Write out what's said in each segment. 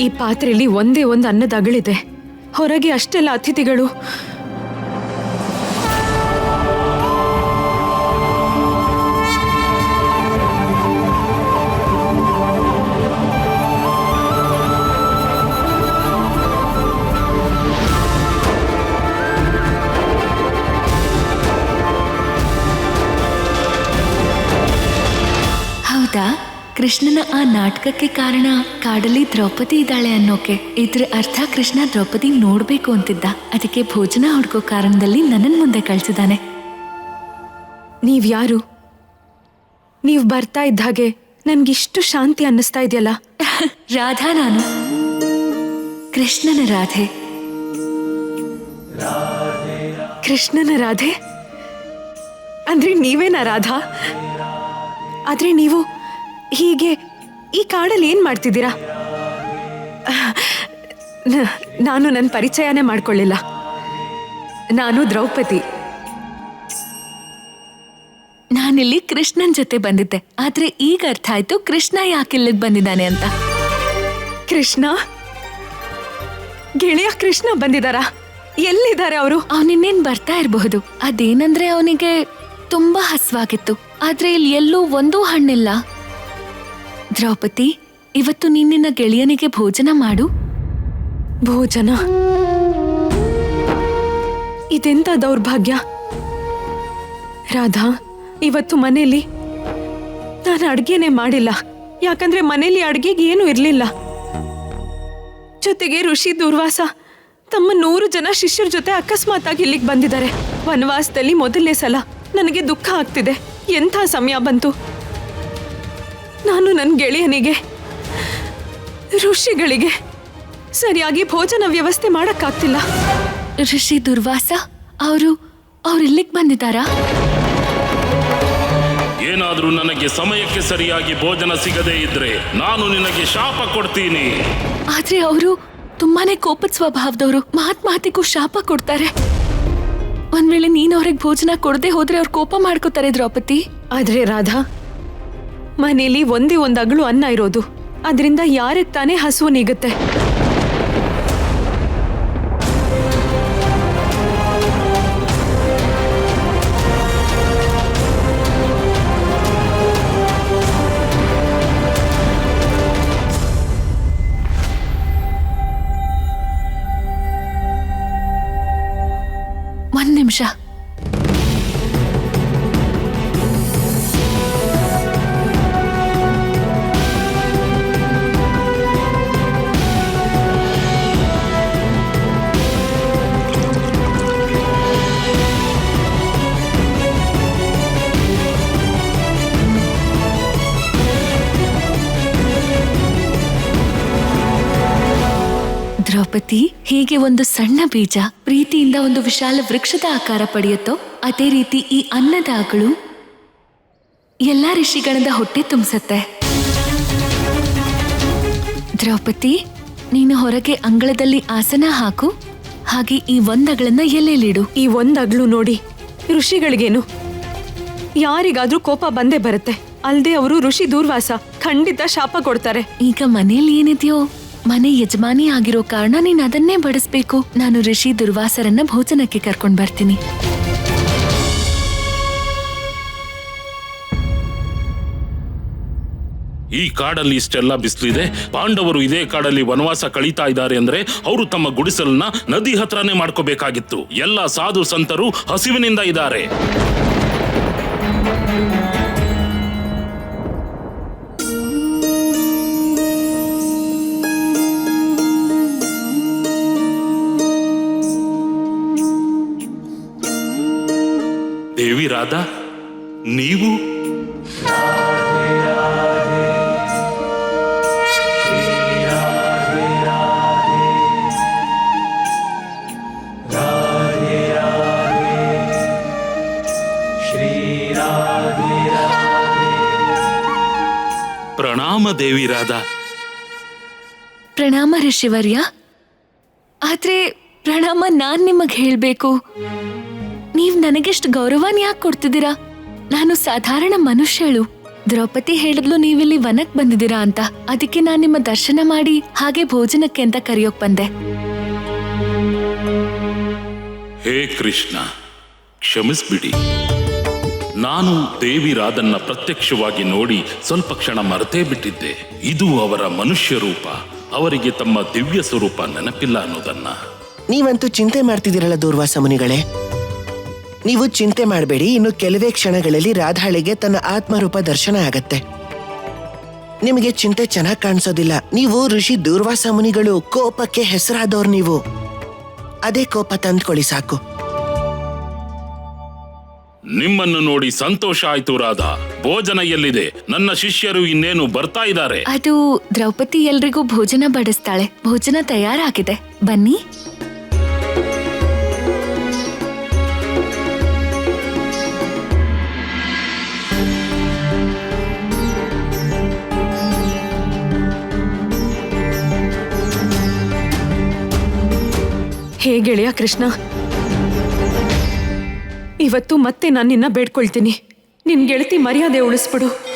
ಈ ಪಾತ್ರೆಯಲ್ಲಿ ಒಂದೇ ಒಂದು ಅನ್ನದ ಅಗಳಿದೆ. ಹೊರಗೆ ಅಷ್ಟೆಲ್ಲ ಅತಿಥಿಗಳು ಕೃಷ್ಣನ ಆ ನಾಟಕಕ್ಕೆ ಕಾರಣ ಕಾಡಲ್ಲಿ ದ್ರೌಪದಿ ಇದ್ದಾಳೆ ಅನ್ನೋಕೆ. ಇದ್ರ ಅರ್ಥ ಕೃಷ್ಣ ದ್ರೌಪದಿ ನೋಡ್ಬೇಕು ಅಂತಿದ್ದ. ಅದಕ್ಕೆ ಭೋಜನ ಹುಡ್ಕೋ ಕಾರಣದಲ್ಲಿ ನನ್ನ ಮುಂದೆ ಕಳ್ಸಿದಾನೆ. ನೀವ್ ಯಾರು? ನೀವ್ ಬರ್ತಾ ಇದ್ದ ಹಾಗೆ ನನ್ಗಿಷ್ಟು ಶಾಂತಿ ಅನ್ನಿಸ್ತಾ ಇದೆಯಲ್ಲ? ರಾಧಾ ನಾನು. ಕೃಷ್ಣನ ರಾಧೆ. ಕೃಷ್ಣನ ರಾಧೆ? ಅಂದ್ರೆ ನೀವೇನಾ ರಾಧಾ? ಆದ್ರೆ ನೀವು ಹೀಗೆ ಈ ಕಾಡಲ್ಲಿ ಏನ್ ಮಾಡ್ತಿದ್ದೀರಾ? ನಾನು ನನ್ನ ಪರಿಚಯನೇ ಮಾಡ್ಕೊಳ್ಳಿಲ್ಲ. ನಾನು ದ್ರೌಪದಿ. ನಾನಿಲ್ಲಿ ಕೃಷ್ಣನ್ ಜೊತೆ ಬಂದಿದ್ದೆ. ಆದ್ರೆ ಈಗ ಅರ್ಥ ಆಯ್ತು ಕೃಷ್ಣ ಯಾಕೆ ಇಲ್ಲಿಗೆ ಬಂದಿದ್ದಾನೆ ಅಂತ. ಕೃಷ್ಣ? ಗೆಳೆಯ ಕೃಷ್ಣ ಬಂದಿದಾರಾ ಎಲ್ಲಿದ್ದಾರೆ ಅವರು? ಅವನಿನ್ನೇನ್ ಬರ್ತಾ ಇರಬಹುದು. ಅದೇನಂದ್ರೆ ಅವನಿಗೆ ತುಂಬಾ ಹಸ್ವಾಗಿತ್ತು. ಆದ್ರೆ ಇಲ್ಲಿ ಎಲ್ಲೂ ಒಂದೂ ಹಣ್ಣಿಲ್ಲ. ದ್ರೌಪದಿ, ಇವತ್ತು ನೀನ್ ನಿನ್ನ ಗೆಳೆಯನಿಗೆ ಭೋಜನ ಮಾಡು. ಭೋಜನ? ಇದೆಂತ ದೌರ್ಭಾಗ್ಯ? ರಾಧಾ, ಇವತ್ತು ಮನೇಲಿ? ನಾನು ಅಡ್ಗೆನೆ ಮಾಡಿಲ್ಲ. ಯಾಕಂದ್ರೆ ಮನೇಲಿ ಅಡ್ಗೆಗೆ ಏನು ಇರಲಿಲ್ಲ. ಜೊತೆಗೆ ಋಷಿ ದುರ್ವಾಸ, ತಮ್ಮ ನೂರು ಜನ ಶಿಷ್ಯರ ಜೊತೆ ಅಕಸ್ಮಾತ್ ಆಗಿ ಇಲ್ಲಿಗೆ ಬಂದಿದ್ದಾರೆ. ವನವಾಸದಲ್ಲಿ ಮೊದಲನೇ ಸಲ ನನಗೆ ದುಃಖ ಆಗ್ತಿದೆ. ಎಂಥ ಸಮಯ ಬಂತು? ನಾನು ನನ್ನ ಗೆಳೆಯನಿಗೆ ಋಷಿಗಳಿಗೆ ಸರಿಯಾಗಿ ಭೋಜನ ವ್ಯವಸ್ಥೆ ಮಾಡಕ್ಕಾಗ್ತಿಲ್ಲ. ಋಷಿ ದುರ್ವಾಸ ಅವರು ಅವ್ರು ಇಲ್ಲಿಗೆ ಬಂದಿದ್ದಾರಾ? ಏನಾದರೂ ನನಗೆ ಸಮಯಕ್ಕೆ ಸರಿಯಾಗಿ ಭೋಜನ ಸಿಗದೇ ಇದ್ರೆ ನಾನು ನಿನಗೆ ಶಾಪ ಕೊಡ್ತೀನಿ. ಆದ್ರೆ ಅವರು ತುಂಬಾನೇ ಕೋಪದ ಸ್ವಭಾವದವರು ಮಾತ್ ಮಾತಿಗೂ ಶಾಪ ಕೊಡ್ತಾರೆ. ಒಂದ್ ವೇಳೆ ನೀನು ಅವ್ರಿಗೆ ಭೋಜನ ಕೊಡದೆ ಹೋದ್ರೆ ಅವ್ರು ಕೋಪ ಮಾಡ್ಕೋತಾರೆ ದ್ರೌಪದಿ. ಆದ್ರೆ ರಾಧಾ ಮನೇಲಿ ಒಂದೇ ಒಂದಗಳು ಅನ್ನ ಇರೋದು. ಅದರಿಂದ ಯಾರಿಗೆ ತಾನೇ ಹಸುವು ನೀಗುತ್ತೆ ದ್ರೌಪದಿ ಹೀಗೆ ಒಂದು ಸಣ್ಣ ಬೀಜ ಪ್ರೀತಿಯಿಂದ ಒಂದು ವಿಶಾಲ ವೃಕ್ಷದ ಆಕಾರ ಪಡೆಯುತ್ತೋ ಅದೇ ರೀತಿ ಈ ಅನ್ನದ ಆಗಳು ಎಲ್ಲಾ ಋಷಿಗಳಿಂದ ಹೊಟ್ಟೆ ತುಂಬಿಸತ್ತೆ. ದ್ರೌಪದಿ ನೀನು ಹೊರಗೆ ಅಂಗಳದಲ್ಲಿ ಆಸನ ಹಾಕು. ಹಾಗೆ ಈ ಒಂದಗಳನ್ನ ಎಲ್ಲೆಲ್ಲಿಡು ಈ ಒಂದಗಳು ನೋಡಿ ಋಷಿಗಳಿಗೇನು? ಯಾರಿಗಾದ್ರೂ ಕೋಪ ಬಂದೇ ಬರುತ್ತೆ. ಅಲ್ದೆ ಅವರು ಋಷಿ ದೂರ್ವಾಸ ಖಂಡಿತ ಶಾಪ ಕೊಡ್ತಾರೆ. ಈಗ ಮನೆಯಲ್ಲಿ ಏನಿದೆಯೋ? ಮನೆ ಯಜಮಾನಿ ಆಗಿರೋ ಕಾರಣ ನೀನ್ ಅದನ್ನೇ ಬಡಿಸ್ಬೇಕು. ನಾನು ಋಷಿ ದುರ್ವಾಸರನ್ನ ಭೋಜನಕ್ಕೆ ಕರ್ಕೊಂಡ್ ಬರ್ತೀನಿ. ಈ ಕಾಡಲ್ಲಿ ಇಷ್ಟೆಲ್ಲ ಬಿಸಿಲಿದೆ ಪಾಂಡವರು ಇದೇ ಕಾಡಲ್ಲಿ ವನವಾಸ ಕಳೀತಾ ಇದ್ದಾರೆ ಅಂದ್ರೆ ಅವರು ತಮ್ಮ ಗುಡಿಸಲನ್ನ ನದಿ ಹತ್ರನೇ ಮಾಡ್ಕೋಬೇಕಾಗಿತ್ತು. ಎಲ್ಲ ಸಾಧು ಸಂತರು ಹಸಿವಿನಿಂದ ಇದ್ದಾರೆ. ಪ್ರಣಾಮ ಋಷಿವರ್ಯ. ಆದ್ರೆ ಪ್ರಣಾಮ ನಾನ್ ನಿಮಗ್ ಹೇಳ್ಬೇಕು. ನೀವ್ ನನಗೆಷ್ಟು ಗೌರವನ್ ಯಾಕೆ ಕೊಡ್ತಿದ್ದೀರಾ? ನಾನು ಸಾಧಾರಣ ಮನುಷ್ಯಳು. ದ್ರೌಪದಿ ಹೇಳಿದ್ಲು ನೀವಿಲ್ಲಿ ವನಕ್ ಬಂದಿದ್ದೀರಾ ಅಂತ. ಅದಕ್ಕೆ ನಾನ್ ನಿಮ್ಮ ದರ್ಶನ ಮಾಡಿ ಹಾಗೆ ಭೋಜನಕ್ಕೆ ಅಂತ ಕರೆಯೋಕ್ ಬಂದೆ. ಹೇ ಕೃಷ್ಣ, ಕ್ಷಮಿಸ್ಬಿಡಿ. ನಾನು ದೇವಿ ರಾಧನ್ನ ಪ್ರತ್ಯಕ್ಷವಾಗಿ ನೋಡಿ ಸ್ವಲ್ಪ ಕ್ಷಣ ಮರೆತೇ ಬಿಟ್ಟಿದ್ದೆ. ಇದು ಅವರ ಮನುಷ್ಯ ರೂಪ. ಅವರಿಗೆ ತಮ್ಮ ದಿವ್ಯ ಸ್ವರೂಪ ನೆನಪಿಲ್ಲ ಅನ್ನೋದನ್ನ. ನೀವಂತೂ ಚಿಂತೆ ಮಾಡ್ತಿದ್ದೀರಲ್ಲ ದೂರ್ವಾಸ ಮುನಿಗಳೇ? ನೀವು ಚಿಂತೆ ಮಾಡಬೇಡಿ, ಇನ್ನು ಕೆಲವೇ ಕ್ಷಣಗಳಲ್ಲಿ ರಾಧಾಳಿಗೆ ತನ್ನ ಆತ್ಮರೂಪ ದರ್ಶನ ಆಗತ್ತೆ. ನಿಮಗೆ ಚಿಂತೆ ಚೆನ್ನಾಗಿ ಕಾಣಿಸೋದಿಲ್ಲ, ನೀವು ಋಷಿ ದೂರ್ವಾಸ ಮುನಿಗಳು ಕೋಪಕ್ಕೆ ಹೆಸರಾದವ್ರು ನೀವು. ಅದೇ ಕೋಪ ತಂದ್ಕೊಳ್ಳಿ ಸಾಕು. ನಿಮ್ಮನ್ನು ನೋಡಿ ಸಂತೋಷ ಆಯ್ತು ರಾಧಾ. ಭೋಜನ ಎಲ್ಲಿದೆ? ನನ್ನ ಶಿಷ್ಯರು ಇನ್ನೇನು ಬರ್ತಾ ಇದ್ದಾರೆ? ಅದು ದ್ರೌಪದಿ ಎಲ್ರಿಗೂ ಭೋಜನ ಬಡಿಸ್ತಾಳೆ. ಭೋಜನ ತಯಾರಾಗಿದೆ. ಬನ್ನಿ. ಹೇ ಗೆಳೆಯ ಕೃಷ್ಣ ಇವತ್ತು ಮತ್ತೆ ನಾನು ನಿನ್ನ ಬೇಡ್ಕೊಳ್ತೀನಿ. ನಿನ್ ಗೆಳತಿ ಮರ್ಯಾದೆ ಉಳಿಸ್ಬಿಡು.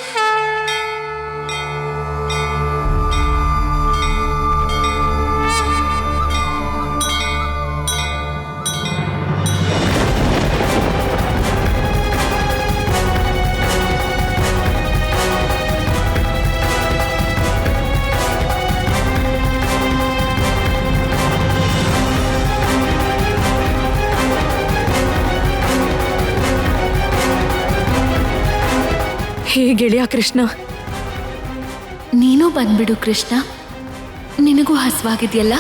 ಗೆಳೆಯ ಕೃಷ್ಣ. ನೀನು ಬಂದ್ಬಿಡು ಕೃಷ್ಣ. ನಿನಗೂ ಹಸ್ವಾಗಿದೆಯಲ್ಲ?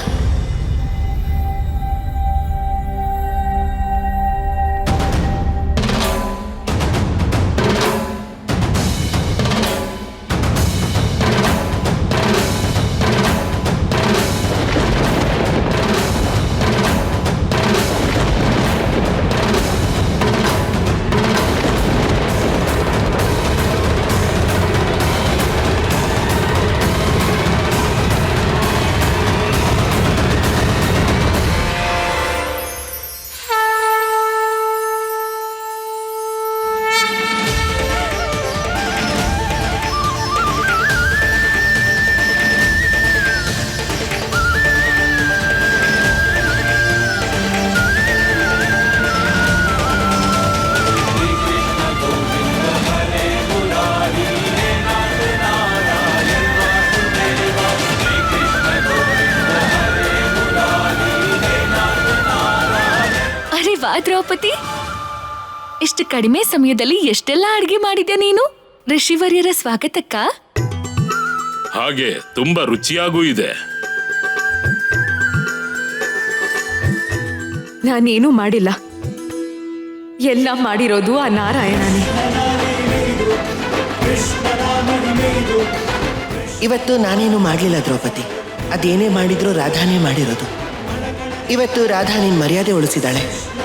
ದ್ರೌಪದಿ? ಇಷ್ಟು ಕಡಿಮೆ ಸಮಯದಲ್ಲಿ ಎಷ್ಟೆಲ್ಲ ಅಡಿಗೆ ಮಾಡಿದ್ಯಾ ನೀನು? ಋಷಿವರ್ಯರ ಸ್ವಾಗತಕ್ಕ? ಹಾಗೆ ತುಂಬಾ ರುಚಿಯಾಗೂ ಇದೆ. ನಾನೇನೂ ಮಾಡಿಲ್ಲ. ಎಲ್ಲ ಮಾಡಿರೋದು ಆ ನಾರಾಯಣನೇ. ಇವತ್ತು ನಾನೇನು ಮಾಡಲಿಲ್ಲ ದ್ರೌಪದಿ. ಅದೇನೇ ಮಾಡಿದ್ರು ರಾಧಾನೇ ಮಾಡಿರೋದು. ಇವತ್ತು ರಾಧಾ ನಿನ್ ಮರ್ಯಾದೆ ಉಳಿಸಿದಾಳೆ.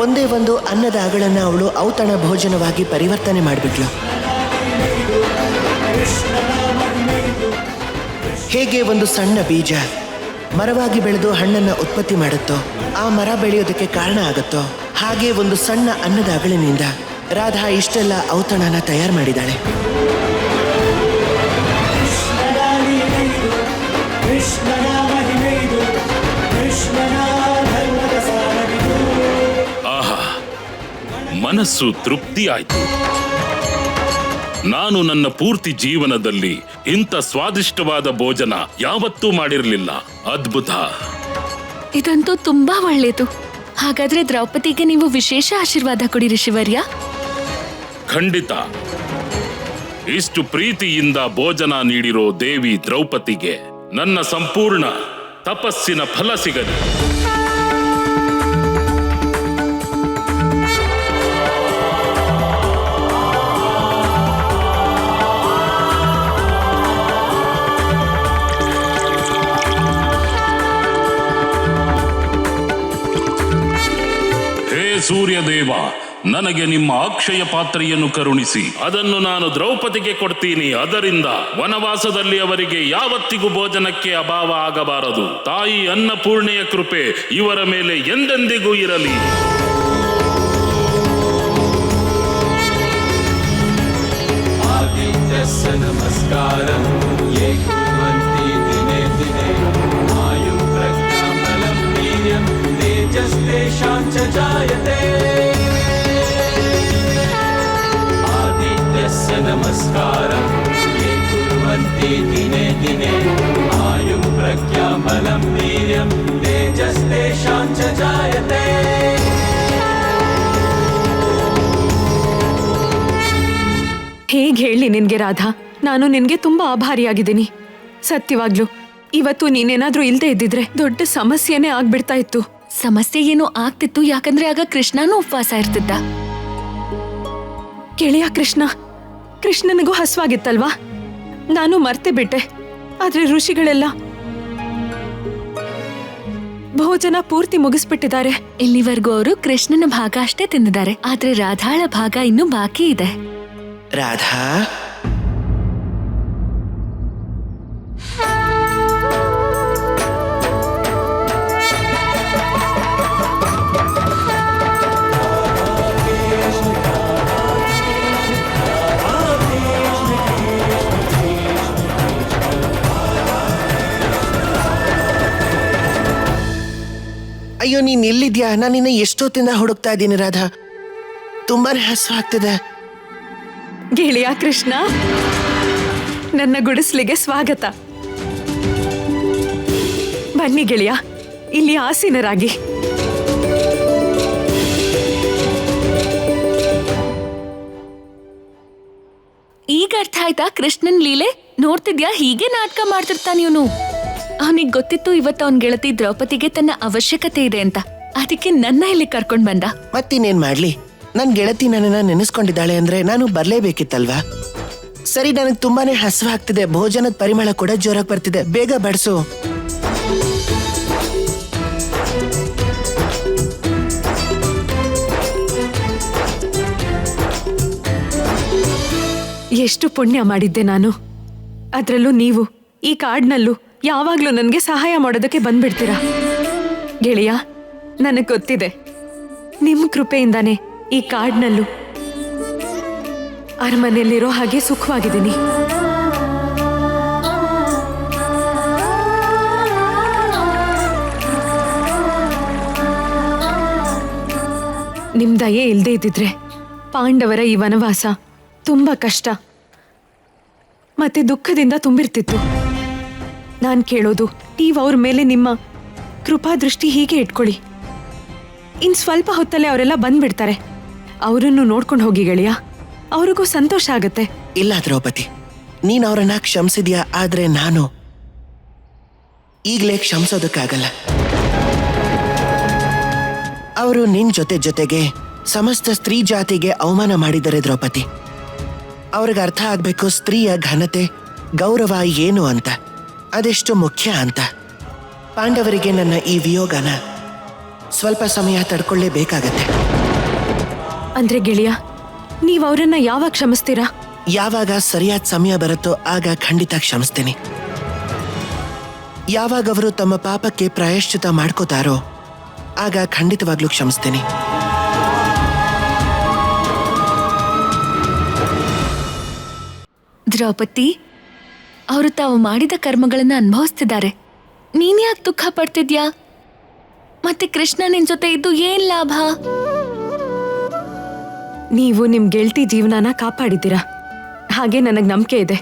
ಒಂದೇ ಒಂದು ಅನ್ನದ ಅಗಳನ್ನ ಅವಳು ಔತಣ ಭೋಜನವಾಗಿ ಪರಿವರ್ತನೆ ಮಾಡಿಬಿಟ್ಲು. ಹೇಗೆ ಒಂದು ಸಣ್ಣ ಬೀಜ ಮರವಾಗಿ ಬೆಳೆದು ಹಣ್ಣನ್ನ ಉತ್ಪತ್ತಿ ಮಾಡುತ್ತೋ, ಆ ಮರ ಬೆಳೆಯೋದಕ್ಕೆ ಕಾರಣ ಆಗುತ್ತೋ, ಹಾಗೆ ಒಂದು ಸಣ್ಣ ಅನ್ನದ ಅಗಳಿನಿಂದ ರಾಧಾ ಇಷ್ಟೆಲ್ಲ ಔತಣನ ತಯಾರು ಮಾಡಿದ್ದಾಳೆ. ಆಹಾ ಮನಸ್ಸು ತೃಪ್ತಿ ಆಯ್ತು. ನಾನು ನನ್ನ ಪೂರ್ತಿ ಜೀವನದಲ್ಲಿ ಇಂಥ ಸ್ವಾದಿಷ್ಟವಾದ ಭೋಜನ ಯಾವತ್ತೂ ಮಾಡಿರಲಿಲ್ಲ. ಅದ್ಭುತ. ಇದಂತೂ ತುಂಬಾ ಒಳ್ಳೇದು ಹಾಗಾದ್ರೆ ದ್ರೌಪದಿಗೆ ನೀವು ವಿಶೇಷ ಆಶೀರ್ವಾದ ಕೊಡಿರಿ ಶಿವರ್ಯ ಖಂಡಿತ. ಇಷ್ಟು ಪ್ರೀತಿಯಿಂದ ಭೋಜನ ನೀಡಿರೋ ದೇವಿ ದ್ರೌಪದಿಗೆ ನನ್ನ ಸಂಪೂರ್ಣ ತಪಸ್ಸಿನ ಫಲ ಸಿಗಲಿ. ಸೂರ್ಯದೇವ, ನನಗೆ ನಿಮ್ಮ ಅಕ್ಷಯ ಪಾತ್ರೆಯನ್ನು ಕರುಣಿಸಿ. ಅದನ್ನು ನಾನು ದ್ರೌಪದಿಗೆ ಕೊಡ್ತೀನಿ. ಅದರಿಂದ ವನವಾಸದಲ್ಲಿ ಅವರಿಗೆ ಯಾವತ್ತಿಗೂ ಭೋಜನಕ್ಕೆ ಅಭಾವ ಆಗಬಾರದು. ತಾಯಿ ಅನ್ನಪೂರ್ಣೆಯ ಕೃಪೆ ಇವರ ಮೇಲೆ ಎಂದೆಂದಿಗೂ ಇರಲಿ. ನಿನ್ಗೆ ರಾಧಾ ನಾನು ನಿನ್ಗೆ ತುಂಬಾ ಆಭಾರಿಯಾಗಿದ್ದೀನಿ. ಸತ್ಯವಾಗ್ಲು ಇವತ್ತು ನೀನೇನಾದ್ರೂ ಇಲ್ದೇ ಇದ್ದಿದ್ರೆ ದೊಡ್ಡ ಸಮಸ್ಯೆನೇ ಆಗ್ಬಿಡ್ತಾ ಇತ್ತು. ಸಮಸ್ಯೆ ಏನೋ ಆಗ್ತಿತ್ತು ಯಾಕಂದ್ರೆ ಆಗ ಕೃಷ್ಣನೂ ಉಪವಾಸ ಇರ್ತಿದ್ದ. ಕೇಳಿಯ ಕೃಷ್ಣ? ಕೃಷ್ಣನಿಗೂ ಹಸ್ವಾಗಿತ್ತಲ್ವಾ? ನಾನು ಮರ್ತೆ ಬಿಟ್ಟೆ ಆದ್ರೆ ಋಷಿಗಳೆಲ್ಲ ಭೋಜನ ಪೂರ್ತಿ ಮುಗಿಸ್ಬಿಟ್ಟಿದ್ದಾರೆ. ಇಲ್ಲಿವರೆಗೂ ಅವರು ಕೃಷ್ಣನ ಭಾಗ ಅಷ್ಟೇ ತಿಂದಿದ್ದಾರೆ ಆದ್ರೆ ರಾಧಾಳ ಭಾಗ ಇನ್ನೂ ಬಾಕಿ ಇದೆ. ರಾಧಾ? ಅಯ್ಯೋ ನೀನ್ ಎಲ್ಲಿದ್ಯಾ? ನಾನು ನಿನ್ನ ಎಷ್ಟೊತ್ತಿಂದ ಹುಡುಕ್ತಾ ಇದ್ದೀನಿ ರಾಧಾ. ತುಂಬಾನೇ ಹಸುವಾಗ್ತಿದೆ ಗೆಳೆಯ ಕೃಷ್ಣ, ನನ್ನ ಗುಡಿಸ್ಲಿಗೆ ಸ್ವಾಗತ. ಬನ್ನಿ ಗೆಳೆಯ, ಇಲ್ಲಿ ಆಸೀನರಾಗಿ. ಈಗ ಅರ್ಥ ಆಯ್ತಾ ಕೃಷ್ಣನ್ ಲೀಲೆ? ನೋಡ್ತಿದ್ಯಾ? ಹೀಗೆ ನಾಟಕ ಮಾಡ್ತಿರ್ತಾನೆ ಇವನು. ಅವನಿಗೆ ಗೊತ್ತಿತ್ತು ಇವತ್ತು ಅವನ್ ಗೆಳತಿ ದ್ರೌಪದಿಗೆ ತನ್ನ ಅವಶ್ಯಕತೆ ಇದೆ ಅಂತ. ಅದಕ್ಕೆ ನನ್ನ ಇಲ್ಲಿ ಕರ್ಕೊಂಡ್ ಬಂದ. ಮತ್ತಿನ್ನೇನ್ ಮಾಡ್ಲಿ? ನನ್ ಗೆಳತಿ ನನ್ನನ್ನ ನೆನೆಸ್ಕೊಂಡಿದ್ದಾಳೆ ಅಂದ್ರೆ ನಾನು ಬರ್ಲೇಬೇಕಿತ್ತಲ್ವಾ? ಸರಿ, ನನಗೆ ತುಂಬಾನೇ ಹಸುವಾಗ್ತಿದೆ. ಭೋಜನದ ಪರಿಮಳ ಕೂಡ ಜೋರಾಗಿ ಬರ್ತಿದೆ. ಬೇಗ ಬಡಿಸು. ಎಷ್ಟು ಪುಣ್ಯ ಮಾಡಿದ್ದೆ ನಾನು. ಅದರಲ್ಲೂ ನೀವು, ಈ ಕಾರ್ಡ್ನಲ್ಲೂ ಯಾವಾಗ್ಲೂ ನನಗೆ ಸಹಾಯ ಮಾಡೋದಕ್ಕೆ ಬಂದ್ಬಿಡ್ತೀರಾ? ಗೆಳೆಯ, ನನಗೆ ಗೊತ್ತಿದೆ. ನಿಮ್ಮ ಕೃಪೆಯಿಂದಾನೆ ಈ ಕಾಡ್ನಲ್ಲೂ ಅರಮನೆಯಲ್ಲಿರೋ ಹಾಗೆ ಸುಖವಾಗಿದ್ದೀನಿ. ನಿಮ್ ದಯೆ ಇಲ್ಲದೆ ಇದ್ದಿದ್ರೆ ಪಾಂಡವರ ಈ ವನವಾಸ ತುಂಬಾ ಕಷ್ಟ. ಮತ್ತೆ ದುಃಖದಿಂದ ತುಂಬಿರ್ತಿತ್ತು. ನಾನ್ ಕೇಳೋದು, ನೀವು ಅವ್ರ ಮೇಲೆ ನಿಮ್ಮ ಕೃಪಾದೃಷ್ಟಿ ಹೀಗೆ ಇಟ್ಕೊಳ್ಳಿ. ಇನ್ ಸ್ವಲ್ಪ ಹೊತ್ತಲ್ಲೇ ಅವರೆಲ್ಲ ಬಂದ್ಬಿಡ್ತಾರೆ. ಅವರನ್ನು ನೋಡ್ಕೊಂಡು ಹೋಗಿ ಗೆಳೆಯ. ಅವ್ರಿಗೂ ಸಂತೋಷ ಆಗತ್ತೆ. ಇಲ್ಲ ದ್ರೌಪದಿ, ನೀನ್ ಅವರನ್ನ ಕ್ಷಮಿಸಿದ್ಯಾ? ಆದ್ರೆ ನಾನು ಈಗ್ಲೇ ಕ್ಷಮಿಸೋದಕ್ಕಾಗಲ್ಲ. ಅವರು ನಿನ್ ಜೊತೆ ಜೊತೆಗೆ ಸಮಸ್ತ ಸ್ತ್ರೀ ಜಾತಿಗೆ ಅವಮಾನ ಮಾಡಿದ್ದಾರೆ ದ್ರೌಪದಿ. ಅವ್ರಿಗೆ ಅರ್ಥ ಆಗ್ಬೇಕು ಸ್ತ್ರೀಯ ಘನತೆ, ಗೌರವ ಏನು ಅಂತ. ಅದೆಷ್ಟು ಮುಖ್ಯ ಅಂತ. ಪಾಂಡವರಿಗೆ ನನ್ನ ಈ ವಿಯೋಗನ ಸ್ವಲ್ಪ ಸಮಯ ತಡ್ಕೊಳ್ಳೇಬೇಕಾಗತ್ತೆ. ಅಂದ್ರೆ ಗೆಳೆಯ ನೀವ್ ಅವರನ್ನ ಯಾವಾಗ ಕ್ಷಮಿಸ್ತೀರಾ? ಯಾವಾಗ ಸರಿಯಾದ ಸಮಯ ಬರುತ್ತೋ ಆಗ ಖಂಡಿತ ಕ್ಷಮಿಸ್ತೇನೆ. ಯಾವಾಗ ಅವರು ತಮ್ಮ ಪಾಪಕ್ಕೆ ಪ್ರಾಯಶ್ಚಿತ ಮಾಡ್ಕೋತಾರೋ ಆಗ ಖಂಡಿತವಾಗ್ಲೂ ಕ್ಷಮಿಸ್ತೇನೆ. ದ್ರೌಪದಿ ಅವರು ತಾವು ಮಾಡಿದ ಕರ್ಮಗಳನ್ನ ಅನುಭವಿಸ್ತಿದ್ದಾರೆ. ನೀನ್ಯಾಕ್ ದುಃಖ ಪಡ್ತಿದ್ಯಾ? ಮತ್ತೆ ಕೃಷ್ಣ ನಿನ್ ಜೊತೆ ಇದ್ದು ಏನ್ ಲಾಭ? ನೀವು ನಿಮ್ ಗೆಳತಿ ಜೀವನನ ಕಾಪಾಡಿದ್ದೀರಾ? ಹಾಗೆ ನನಗ್ ನಂಬಿಕೆ ಇದೆ.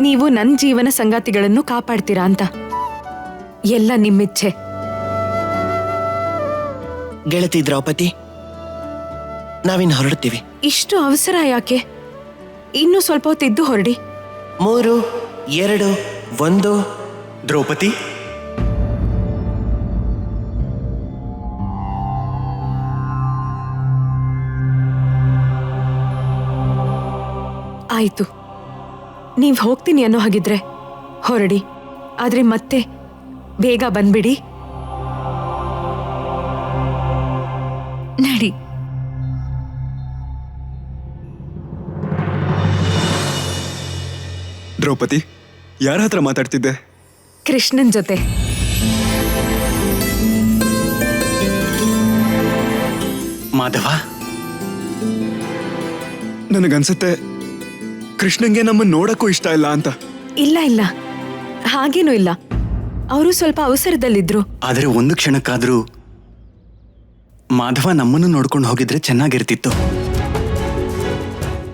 ನೀವು ನನ್ನ ಜೀವನ ಸಂಗಾತಿಗಳನ್ನು ಕಾಪಾಡ್ತೀರಾ ಅಂತ. ಎಲ್ಲ ನಿಮ್ಮಿಚ್ಛೆ. ಗೆಳತಿ ದ್ರೌಪದಿ ನಾವಿನ್ ಹೊರಡ್ತೀವಿ ಇಷ್ಟು ಅವಸರ ಯಾಕೆ? ಇನ್ನೂ ಸ್ವಲ್ಪ ಹೊತ್ತಿದ್ದು ಹೊರಡಿ. ಮೂರು ಎರಡು ಒಂದು. ದ್ರೌಪದಿ ಆಯಿತು. ನೀವು ಹೋಗ್ತೀನಿ ಅನ್ನೋ ಹಾಗಿದ್ರೆ ಹೊರಡಿ. ಆದರೆ ಮತ್ತೆ ಬೇಗ ಬಂದ್ಬಿಡಿ. ನಡಿ. ದ್ರೌಪದಿ ಯಾರ ಹತ್ರ ಮಾತಾಡ್ತಿದ್ದೆ? ಕೃಷ್ಣನ್ ಜೊತೆ. ಮಾಧವ? ನನಗನ್ಸುತ್ತೆ ಕೃಷ್ಣಂಗೆ ನಮ್ಮನ್ನ ನೋಡಕ್ಕೂ ಇಷ್ಟ ಇಲ್ಲ ಅಂತ. ಇಲ್ಲ ಇಲ್ಲ. ಹಾಗೇನೂ ಇಲ್ಲ. ಅವರು ಸ್ವಲ್ಪ ಅವಸರದಲ್ಲಿದ್ರು. ಆದರೆ ಒಂದು ಕ್ಷಣಕ್ಕಾದ್ರೂ ಮಾಧವ ನಮ್ಮನ್ನು ನೋಡ್ಕೊಂಡು ಹೋಗಿದ್ರೆ ಚೆನ್ನಾಗಿರ್ತಿತ್ತು.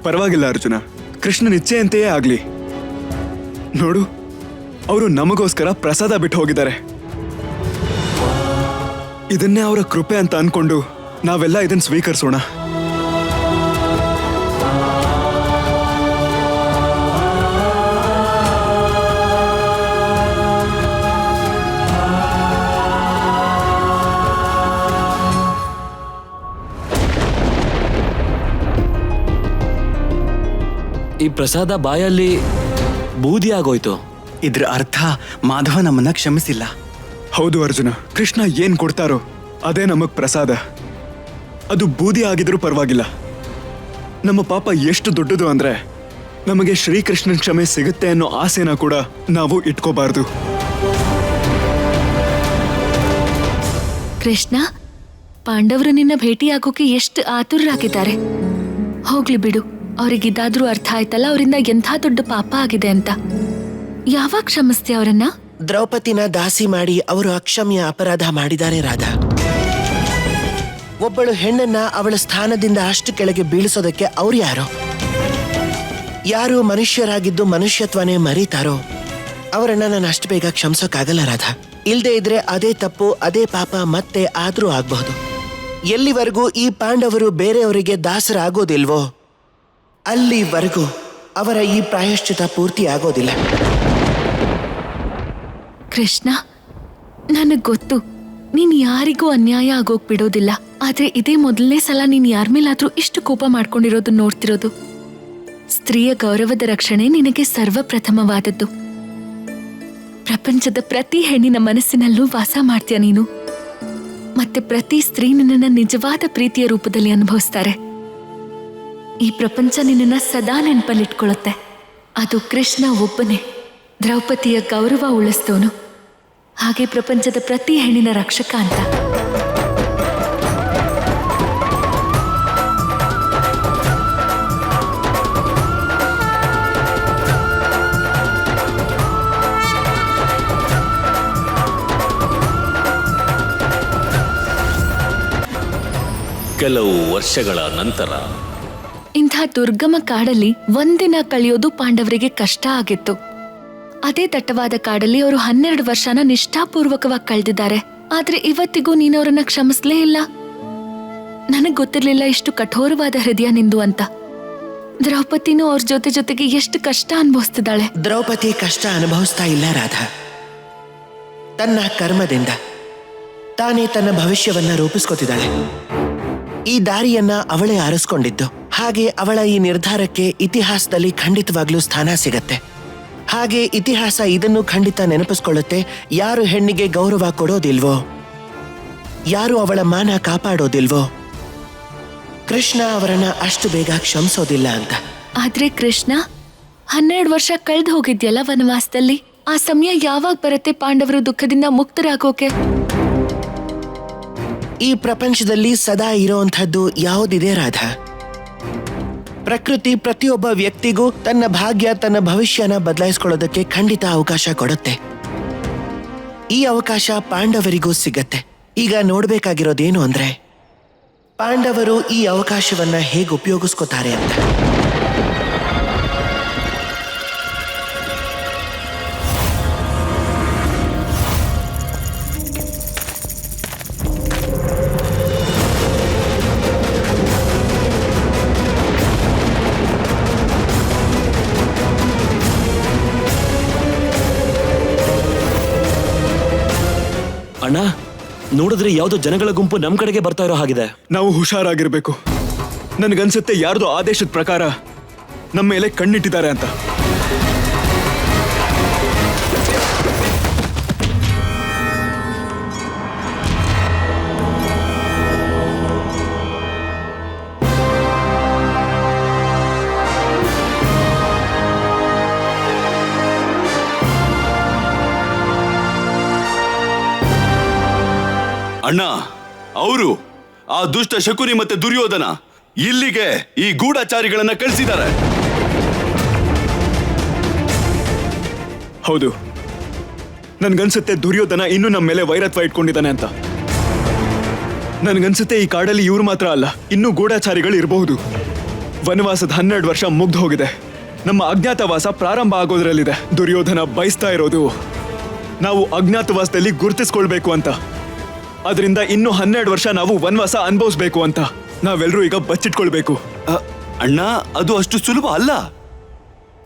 ಪರವಾಗಿಲ್ಲ ಅರ್ಜುನ. ಕೃಷ್ಣನ ಇಚ್ಛೆಯಂತೆಯೇ ಆಗ್ಲಿ. ನೋಡು ಅವರು ನಮಗೋಸ್ಕರ ಪ್ರಸಾದ ಬಿಟ್ಟು ಹೋಗಿದ್ದಾರೆ. ಇದನ್ನೇ ಅವರ ಕೃಪೆ ಅಂತ ಅನ್ಕೊಂಡು ನಾವೆಲ್ಲ ಇದನ್ನ ಸ್ವೀಕರಿಸೋಣ. ಈ ಪ್ರಸಾದ ಬಾಯಲ್ಲಿ ಬೂದಿ ಆಗೋಯ್ತು. ಇದ್ರ ಅರ್ಥ ಮಾಧವ ನಮ್ಮನ್ನ ಕ್ಷಮಿಸಿಲ್ಲ. ಹೌದು ಅರ್ಜುನ ಕೃಷ್ಣ ಏನ್ ಕೊಡ್ತಾರೋ ಅದೇ ನಮಗ್ ಪ್ರಸಾದ. ಅದು ಬೂದಿ ಆಗಿದ್ರೂ ಪರವಾಗಿಲ್ಲ. ನಮ್ಮ ಪಾಪ ಎಷ್ಟು ದೊಡ್ಡದು ಅಂದ್ರೆ ನಮಗೆ ಶ್ರೀಕೃಷ್ಣನ್ ಕ್ಷಮೆ ಸಿಗುತ್ತೆ ಅನ್ನೋ ಆಸೆನ ಕೂಡ ನಾವು ಇಟ್ಕೋಬಾರ್ದು. ಕೃಷ್ಣ ಪಾಂಡವರು ನಿನ್ನ ಭೇಟಿಯಾಗೋಕೆ ಎಷ್ಟು ಆತುರರಾಗಿದ್ದಾರೆ. ಹೋಗ್ಲಿ ಬಿಡು. ಅವ್ರಿಗಿದಾದ್ರೂ ಅರ್ಥ ಆಯ್ತಲ್ಲ, ಅವರಿಂದ ಎಂಥ ದೊಡ್ಡ ಪಾಪ ಆಗಿದೆ ಅಂತ. ಯಾವಾಗ ಕ್ಷಮಿಸ್ತೀಯ ಅವರನ್ನ? ದ್ರೌಪದಿನ ದಾಸಿ ಮಾಡಿ ಅವರು ಅಕ್ಷಮ್ಯ ಅಪರಾಧ ಮಾಡಿದ್ದಾರೆ ರಾಧಾ. ಒಬ್ಬಳು ಹೆಣ್ಣನ್ನ ಅವಳ ಸ್ಥಾನದಿಂದ ಅಷ್ಟು ಕೆಳಗೆ ಬೀಳಿಸೋದಕ್ಕೆ ಅವ್ರು ಯಾರು? ಯಾರು ಮನುಷ್ಯರಾಗಿದ್ದು ಮನುಷ್ಯತ್ವನೇ ಮರೀತಾರೋ, ಅವರನ್ನ ನಾನು ಅಷ್ಟು ಬೇಗ ಕ್ಷಮಿಸೋಕ್ಕಾಗಲ್ಲ ರಾಧಾ. ಇಲ್ದೇ ಇದ್ರೆ ಅದೇ ತಪ್ಪು, ಅದೇ ಪಾಪ ಮತ್ತೆ ಆದ್ರೂ ಆಗಬಹುದು. ಎಲ್ಲಿವರೆಗೂ ಈ ಪಾಂಡವರು ಬೇರೆಯವರಿಗೆ ದಾಸರಾಗೋದಿಲ್ವೋ? ಅಲ್ಲಿವರೆಗೂ ಅವರ ಈ ಪ್ರಾಯಶ್ಚಿತ ಪೂರ್ತಿ ಆಗೋದಿಲ್ಲ. ಕೃಷ್ಣ, ನನಗ್ ಗೊತ್ತು. ನೀನ್ ಯಾರಿಗೂ ಅನ್ಯಾಯ ಆಗೋಗ್ ಬಿಡೋದಿಲ್ಲ. ಆದ್ರೆ ಇದೇ ಮೊದಲನೇ ಸಲ ನೀನ್ ಯಾರ ಮೇಲಾದ್ರೂ ಇಷ್ಟು ಕೋಪ ಮಾಡ್ಕೊಂಡಿರೋದು ನೋಡ್ತಿರೋದು. ಸ್ತ್ರೀಯ ಗೌರವದ ರಕ್ಷಣೆ ನಿನಗೆ ಸರ್ವಪ್ರಥಮವಾದದ್ದು. ಪ್ರಪಂಚದ ಪ್ರತಿ ಹೆಣ್ಣಿನ ಮನಸ್ಸಿನಲ್ಲೂ ವಾಸ ಮಾಡ್ತೀಯ ನೀನು. ಮತ್ತೆ ಪ್ರತಿ ಸ್ತ್ರೀ ನಿನ್ನನ್ನ ನಿಜವಾದ ಪ್ರೀತಿಯ ರೂಪದಲ್ಲಿ ಅನುಭವಿಸ್ತಾರೆ. ಈ ಪ್ರಪಂಚ ನಿನ್ನನ್ನು ಸದಾ ನೆನಪಲ್ಲಿಟ್ಕೊಳ್ಳುತ್ತೆ. ಅದು ಕೃಷ್ಣ ಒಬ್ಬನೇ, ದ್ರೌಪದಿಯ ಗೌರವ ಉಳಿಸ್ತವನು. ಹಾಗೆ ಪ್ರಪಂಚದ ಪ್ರತಿ ಹೆಣ್ಣಿನ ರಕ್ಷಕ ಅಂತ. ಕೆಲವು ವರ್ಷಗಳ ನಂತರ ಇಂಥ ದುರ್ಗಮ ಕಾಡಲ್ಲಿ ಒಂದಿನ ಕಳೆಯೋದು ಪಾಂಡವರಿಗೆ ಕಷ್ಟ ಆಗಿತ್ತು. ಅದೇ ದಟ್ಟವಾದ ಕಾಡಲ್ಲಿ ಅವರು ಹನ್ನೆರಡು ವರ್ಷನ ನಿಷ್ಠಾಪೂರ್ವಕವಾಗಿ ಕಳೆದಿದ್ದಾರೆ. ಆದ್ರೆ ಇವತ್ತಿಗೂ ನೀನು ಅವರನ್ನ ಕ್ಷಮಿಸ್ಲೇ ಇಲ್ಲ? ನನಗ್ ಗೊತ್ತಿರ್ಲಿಲ್ಲ ಇಷ್ಟು ಕಠೋರವಾದ ಹೃದಯ ನಿಂದು ಅಂತ. ದ್ರೌಪದಿನೂ ಅವ್ರ ಜೊತೆ ಜೊತೆಗೆ ಎಷ್ಟು ಕಷ್ಟ ಅನುಭವಿಸ್ತಿದ್ದಾಳೆ. ದ್ರೌಪದಿ ಕಷ್ಟ ಅನುಭವಿಸ್ತಾ ಇಲ್ಲ, ರಾಧಾ. ತನ್ನ ಕರ್ಮದಿಂದ ತಾನೇ ತನ್ನ ಭವಿಷ್ಯವನ್ನ ರೂಪಿಸ್ಕೊತಿದ್ದಾಳೆ. ಈ ದಾರಿಯನ್ನ ಅವಳೇ ಆರಿಸ್ಕೊಂಡಿದ್ದು. ಹಾಗೆ ಅವಳ ಈ ನಿರ್ಧಾರಕ್ಕೆ ಇತಿಹಾಸದಲ್ಲಿ ಖಂಡಿತವಾಗ್ಲೂ ಸ್ಥಾನ ಸಿಗತ್ತೆ. ಹಾಗೆ ಇತಿಹಾಸ ಇದನ್ನು ಖಂಡಿತ ನೆನಪಿಸ್ಕೊಳ್ಳುತ್ತೆ. ಯಾರು ಹೆಣ್ಣಿಗೆ ಗೌರವ ಕೊಡೋದಿಲ್ವೋ? ಯಾರು ಅವಳ ಮಾನ ಕಾಪಾಡೋದಿಲ್ವೋ? ಕೃಷ್ಣ ಅವರನ್ನ ಅಷ್ಟು ಬೇಗ ಕ್ಷಮಿಸೋದಿಲ್ಲ ಅಂತ. ಆದ್ರೆ ಕೃಷ್ಣ ಹನ್ನೆರಡು ವರ್ಷ ಕಳೆದು ಹೋಗಿದ್ಯಲ್ಲ ವನವಾಸದಲ್ಲಿ? ಆ ಸಮಯ ಯಾವಾಗ ಬರುತ್ತೆ ಪಾಂಡವರು ದುಃಖದಿಂದ ಮುಕ್ತರಾಗೋಕೆ? ಈ ಪ್ರಪಂಚದಲ್ಲಿ ಸದಾ ಇರೋಂಥದ್ದು ಯಾವುದಿದೆ ರಾಧಾ? ಪ್ರಕೃತಿ ಪ್ರತಿಯೊಬ್ಬ ವ್ಯಕ್ತಿಗೂ ತನ್ನ ಭಾಗ್ಯ, ತನ್ನ ಭವಿಷ್ಯನ ಬದಲಾಯಿಸ್ಕೊಳ್ಳೋದಕ್ಕೆ ಖಂಡಿತ ಅವಕಾಶ ಕೊಡುತ್ತೆ. ಈ ಅವಕಾಶ ಪಾಂಡವರಿಗೂ ಸಿಗತ್ತೆ. ಈಗ ನೋಡಬೇಕಾಗಿರೋದೇನು ಅಂದ್ರೆ, ಪಾಂಡವರು ಈ ಅವಕಾಶವನ್ನ ಹೇಗೆ ಉಪಯೋಗಿಸ್ಕೋತಾರೆ ಅಂತ. ನೋಡಿದ್ರೆ ಯಾವ್ದೋ ಜನಗಳ ಗುಂಪು ನಮ್ ಕಡೆಗೆ ಬರ್ತಾ ಇರೋ ಹಾಗಿದೆ. ನಾವು ಹುಷಾರಾಗಿರ್ಬೇಕು. ನನಗನ್ಸುತ್ತೆ ಯಾರ್ದೋ ಆದೇಶದ ಪ್ರಕಾರ ನಮ್ಮ ಮೇಲೆ ಕಣ್ಣಿಟ್ಟಿದ್ದಾರೆ ಅಂತ. ಅಣ್ಣ, ಅವರು ಆ ದುಷ್ಟ ಶಕುನಿ ಮತ್ತೆ ದುರ್ಯೋಧನ ಇಲ್ಲಿಗೆ ಈ ಗೂಢಾಚಾರಿಗಳನ್ನ ಕಳಿಸಿದ್ದಾರೆ. ಹೌದು. ನನ್ಗನ್ಸುತ್ತೆ ದುರ್ಯೋಧನ ಇನ್ನೂ ನಮ್ಮ ಮೇಲೆ ವೈರತ್ವ ಇಟ್ಕೊಂಡಿದ್ದಾನೆ ಅಂತ. ನನ್ಗನ್ಸುತ್ತೆ ಈ ಕಾಡಲ್ಲಿ ಇವ್ರು ಮಾತ್ರ ಅಲ್ಲ, ಇನ್ನೂ ಗೂಢಚಾರಿಗಳು ಇರಬಹುದು. ವನವಾಸದ ಹನ್ನೆರಡು ವರ್ಷ ಮುಗ್ದು ಹೋಗಿದೆ. ನಮ್ಮ ಅಜ್ಞಾತವಾಸ ಪ್ರಾರಂಭ ಆಗೋದ್ರಲ್ಲಿದೆ. ದುರ್ಯೋಧನ ಬಯಸ್ತಾ ಇರೋದು. ನಾವು ಅಜ್ಞಾತವಾಸದಲ್ಲಿ ಗುರುತಿಸ್ಕೊಳ್ಬೇಕು ಅಂತ. ಅದರಿಂದ ಇನ್ನು ಹನ್ನೆರಡು ವರ್ಷ ನಾವು ವನವಾಸ ಅನುಭವಿಸ್ಬೇಕು ಅಂತ. ನಾವೆಲ್ಲರೂ ಈಗ ಬಚ್ಚಿಟ್ಕೊಳ್ಬೇಕು. ಅ, ಅಣ್ಣ ಅದು ಅಷ್ಟು ಸುಲಭ ಅಲ್ಲ.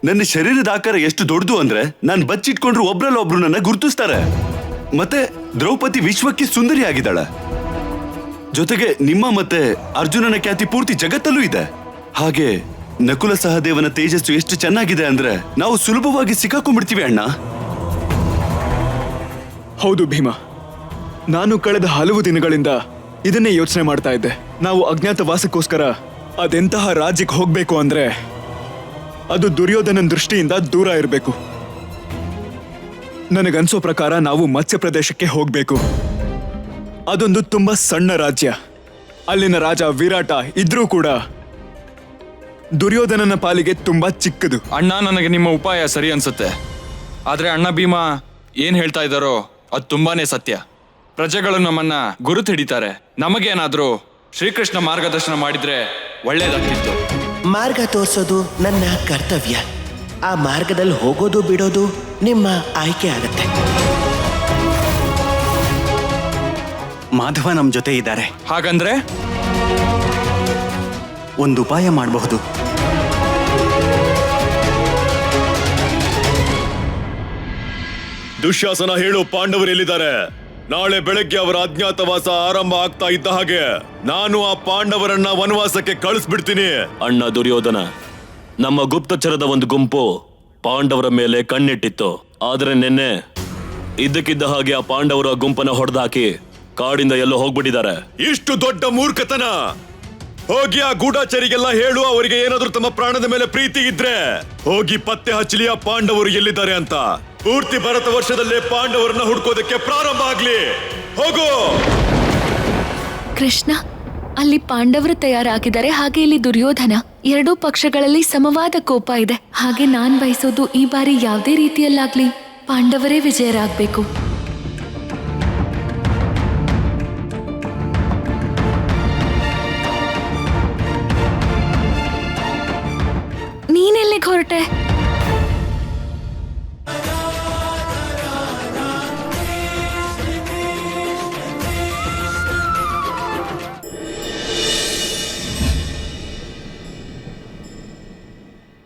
ನನ್ನ ಶರೀರದ ಆಕಾರ ಎಷ್ಟು ದೊಡ್ಡದು ಅಂದ್ರೆ ನಾನು ಬಚ್ಚಿಟ್ಕೊಂಡ್ರು ಒಬ್ರಲ್ಲ ಒಬ್ರು ನನ್ನ ಗುರುತಿಸ್ತಾರೆ. ಮತ್ತೆ ದ್ರೌಪದಿ ವಿಶ್ವಕ್ಕೆ ಸುಂದರಿ ಆಗಿದ್ದಾಳೆ ಜೊತೆಗೆ ನಿಮ್ಮ ಮತ್ತೆ ಅರ್ಜುನನ ಖ್ಯಾತಿ ಪೂರ್ತಿ ಜಗತ್ತಲ್ಲೂ ಇದೆ. ಹಾಗೆ ನಕುಲ ಸಹದೇವನ ತೇಜಸ್ಸು ಎಷ್ಟು ಚೆನ್ನಾಗಿದೆ ಅಂದ್ರೆ ನಾವು ಸುಲಭವಾಗಿ ಸಿಕ್ಕಾಕೊಂಡ್ಬಿಡ್ತೀವಿ ಅಣ್ಣ. ಹೌದು ಭೀಮ. ನಾನು ಕಳೆದ ಹಲವು ದಿನಗಳಿಂದ ಇದನ್ನೇ ಯೋಚನೆ ಮಾಡ್ತಾ ಇದ್ದೆ. ನಾವು ಅಜ್ಞಾತವಾಸಕ್ಕೋಸ್ಕರ ಅದೆಂತಹ ರಾಜ್ಯಕ್ಕೆ ಹೋಗ್ಬೇಕು ಅಂದ್ರೆ ಅದು ದುರ್ಯೋಧನನ ದೃಷ್ಟಿಯಿಂದ ದೂರ ಇರಬೇಕು. ನನಗನ್ಸೋ ಪ್ರಕಾರ ನಾವು ಮತ್ಸ್ಯ ಪ್ರದೇಶಕ್ಕೆ ಹೋಗ್ಬೇಕು. ಅದೊಂದು ತುಂಬಾ ಸಣ್ಣ ರಾಜ್ಯ. ಅಲ್ಲಿನ ರಾಜ ವಿರಾಟ ಇದ್ರೂ ಕೂಡ ದುರ್ಯೋಧನನ ಪಾಲಿಗೆ ತುಂಬಾ ಚಿಕ್ಕದು. ಅಣ್ಣ, ನನಗೆ ನಿಮ್ಮ ಉಪಾಯ ಸರಿ ಅನ್ಸುತ್ತೆ. ಆದ್ರೆ ಅಣ್ಣ ಭೀಮಾ ಏನ್ ಹೇಳ್ತಾ ಇದ್ದಾರೋ ಅದು ತುಂಬಾನೇ ಸತ್ಯ. ಪ್ರಜೆಗಳು ನಮ್ಮನ್ನ ಗುರುತು ಹಿಡಿತಾರೆ ನಮಗೇನಾದ್ರೂ ಶ್ರೀಕೃಷ್ಣ ಮಾರ್ಗದರ್ಶನ ಮಾಡಿದ್ರೆ ಒಳ್ಳೇದಾಗ್ತಿತ್ತು. ಮಾರ್ಗ ತೋರಿಸೋದು ನನ್ನ ಕರ್ತವ್ಯ. ಆ ಮಾರ್ಗದಲ್ಲಿ ಹೋಗೋದು ಬಿಡೋದು ನಿಮ್ಮ ಆಯ್ಕೆ ಆಗತ್ತೆ. ಮಾಧವ ನಮ್ಮ ಜೊತೆ ಇದ್ದಾರೆ. ಹಾಗಂದ್ರೆ? ಒಂದು ಉಪಾಯ ಮಾಡಬಹುದು. ದುಶ್ಯಾಸನ ಹೇಳು ಪಾಂಡವರು ಎಲ್ಲಿದ್ದಾರೆ? ನಾಳೆ ಬೆಳಗ್ಗೆ ಅವರ ಅಜ್ಞಾತವಾಸ ಆರಂಭ ಆಗ್ತಾ ಇದ್ದ ಹಾಗೆ ನಾನು ಆ ಪಾಂಡವರನ್ನ ವನವಾಸಕ್ಕೆ ಕಳಿಸ್ಬಿಡ್ತೀನಿ. ಅಣ್ಣ ದುರ್ಯೋಧನ ನಮ್ಮ ಗುಪ್ತಚರದ ಒಂದು ಗುಂಪು ಪಾಂಡವರ ಮೇಲೆ ಕಣ್ಣಿಟ್ಟಿತ್ತು. ಆದರೆ ನಿನ್ನೆ ಇದ್ದಕ್ಕಿದ್ದ ಹಾಗೆ ಆ ಪಾಂಡವರ ಗುಂಪನ್ನ ಹೊಡೆದಾಕಿ ಕಾಡಿಂದ ಎಲ್ಲೋ ಹೋಗ್ಬಿಟ್ಟಿದ್ದಾರೆ. ಇಷ್ಟು ದೊಡ್ಡ ಮೂರ್ಖತನ! ಹೋಗಿ ಆ ಗೂಢಾಚಾರಿಗೆಲ್ಲ ಹೇಳು ಅವರಿಗೆ ಏನಾದ್ರೂ ತಮ್ಮ ಪ್ರಾಣದ ಮೇಲೆ ಪ್ರೀತಿ ಇದ್ರೆ. ಹೋಗಿ ಪತ್ತೆ ಹಚ್ಚಲಿ ಆ ಪಾಂಡವರು ಎಲ್ಲಿದ್ದಾರೆ ಅಂತ. ಪೂರ್ತಿ ಭಾರತ ವರ್ಷದಲ್ಲೇ ಪಾಂಡವರನ್ನ ಹುಡ್ಕೋದಕ್ಕೆ ಪ್ರಾರಂಭ ಆಗ್ಲಿ. ಹೋಗು. ಕೃಷ್ಣ, ಅಲ್ಲಿ ಪಾಂಡವರು ತಯಾರಾಗಿದ್ದಾರೆ. ಹಾಗೆ ಇಲ್ಲಿ ದುರ್ಯೋಧನ. ಎರಡೂ ಪಕ್ಷಗಳಲ್ಲಿ ಸಮವಾದ ಕೋಪ ಇದೆ. ಹಾಗೆ ನಾನ್ ಬಯಸೋದು ಈ ಬಾರಿ ಯಾವುದೇ ರೀತಿಯಲ್ಲಾಗ್ಲಿ ಪಾಂಡವರೇ ವಿಜಯರಾಗ್ಬೇಕು.